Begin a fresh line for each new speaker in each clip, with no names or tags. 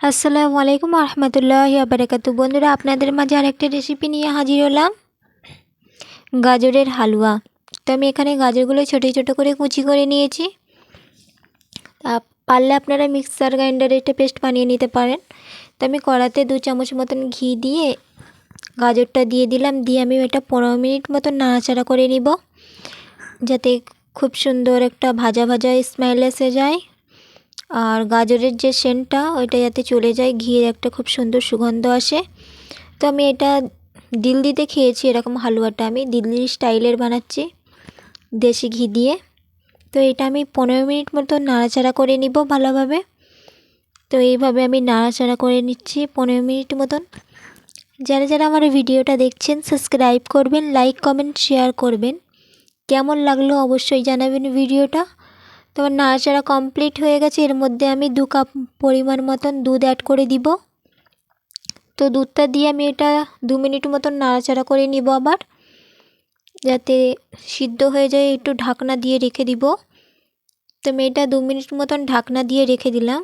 আসসালামু আলাইকুম রহমতুল্লাহ বারাকাতু বন্ধুরা, আপনাদের মাঝে আরেকটা রেসিপি নিয়ে হাজির হলাম। গাজরের হালুয়া। তো আমি এখানে গাজরগুলো ছোটো ছোটো করে কুচি করে নিয়েছি। পারলে আপনারা মিক্সার গ্রাইন্ডারে একটা পেস্ট বানিয়ে নিতে পারেন। তো আমি কড়াতে দু চামচ মতন ঘি দিয়ে গাজরটা দিয়ে দিলাম। দিয়ে আমি এটা পনেরো মিনিট মতন নাড়াচাড়া করে নিব। যাতে খুব সুন্দর একটা ভাজা ভাজা স্মেল এসে যায়। আর গাজরের যে সেন্টটা, ওইটা যাতে চলে যায়, ঘিয়ের একটা খুব সুন্দর সুগন্ধ আসে। তো আমি এটা দিল্লিতে খেয়েছি, এরকম হালুয়াটা আমি। দিল্লির স্টাইলের বানাচ্ছি, দেশি ঘি দিয়ে। তো এটা আমি পনেরো মিনিট মতো নাড়াচাড়া করে নিব ভালোভাবে। তো এইভাবে আমি নাড়াচাড়া করে নিচ্ছি পনেরো মিনিট মতন। যারা যারা আমার ভিডিওটা দেখছেন, সাবস্ক্রাইব করবেন, লাইক, কমেন্ট, শেয়ার করবেন। কেমন লাগল অবশ্যই জানাবেন ভিডিওটা। তোমার নাড়াচাড়া কমপ্লিট হয়ে গেছে, এর মধ্যে আমি দু কাপ পরিমাণ মতন দুধ অ্যাড করে দিব। তো দুধটা দিয়ে আমি এটা দু মিনিট মতন নাড়াচাড়া করে নিব আবার, যাতে সিদ্ধ হয়ে যায়, একটু ঢাকনা দিয়ে রেখে দিব। তো আমি এটা দু মিনিট মতন ঢাকনা দিয়ে রেখে দিলাম।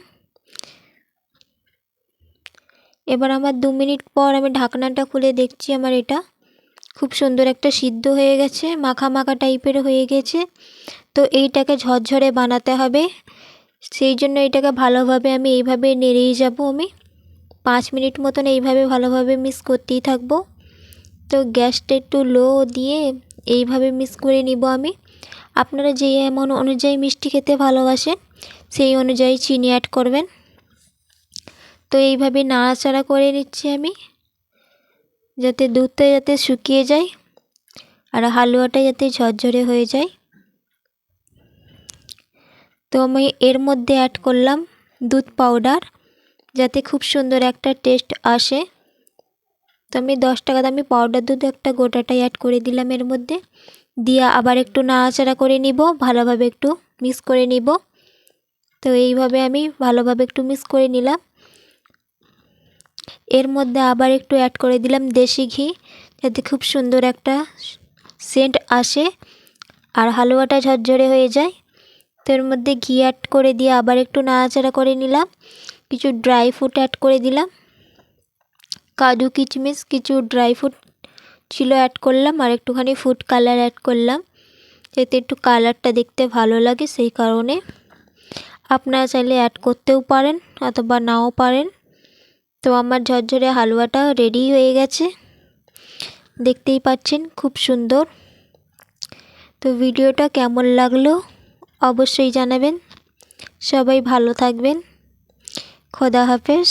এবার আমার দু মিনিট পর আমি ঢাকনাটা খুলে দেখছি আমার এটা। খুব সুন্দর একটা সিদ্ধ হয়ে গেছে, মাখা মাখা টাইপের হয়ে গেছে। তো এইটাকে ঝরঝরে বানাতে হবে। সেই জন্য এটাকে ভালোভাবে আমি এইভাবে নেড়েই যাব আমি। পাঁচ মিনিট মতন এইভাবে ভালোভাবে মিক্স করতেই থাকব। তো গ্যাসটা একটু লো দিয়ে এইভাবে মিক্স করে নিব আমি। আপনারা যে এমন অনুযায়ী মিষ্টি খেতে ভালোবাসেন, সেই অনুযায়ী চিনি অ্যাড করবেন। তো এইভাবে নাড়াচাড়া করে নিচ্ছি আমি, যাতে দুধটা যাতে শুকিয়ে যায় আর হালুয়াটা যাতে ঝরঝরে হয়ে যায়। তো আমি এর মধ্যে অ্যাড করলাম দুধ পাউডার যাতে খুব সুন্দর একটা টেস্ট আসে। তো আমি দশ টাকা দামি পাউডার দুধ একটা গোটাটাই অ্যাড করে দিলাম এর মধ্যে। দিয়ে আবার একটু নাড়াচাড়া করে নিব, ভালোভাবে একটু মিক্স করে নিব। তো এইভাবে আমি ভালোভাবে একটু মিক্স করে নিলাম। এর মধ্যে আবার একটু অ্যাড করে দিলাম দেশি ঘি, যাতে খুব সুন্দর একটা সেন্ট আসে। আর হালুয়াটা ঝরঝরে হয়ে যায় তো এর মধ্যে ঘি অ্যাড করে দিয়ে আবার একটু নাড়াচাড়া করে নিলাম। কিছু ড্রাই ফ্রুট অ্যাড করে দিলাম। কাজু কিচমিচ, কিছু ড্রাই ফ্রুট ছিল অ্যাড করলাম আর একটুখানি ফুড কালার অ্যাড করলাম। যাতে একটু কালারটা দেখতে ভালো লাগে সেই কারণে। আপনারা চাইলে অ্যাড করতেও পারেন অথবা নাও পারেন। তো আমার ঝরঝরে হালুয়াটা রেডি হয়ে গেছে। দেখতেই পাচ্ছেন খুব সুন্দর। তো ভিডিওটা কেমন লাগল? অবশ্যই জানাবেন। সবাই ভালো থাকবেন। খোদা হাফেজ।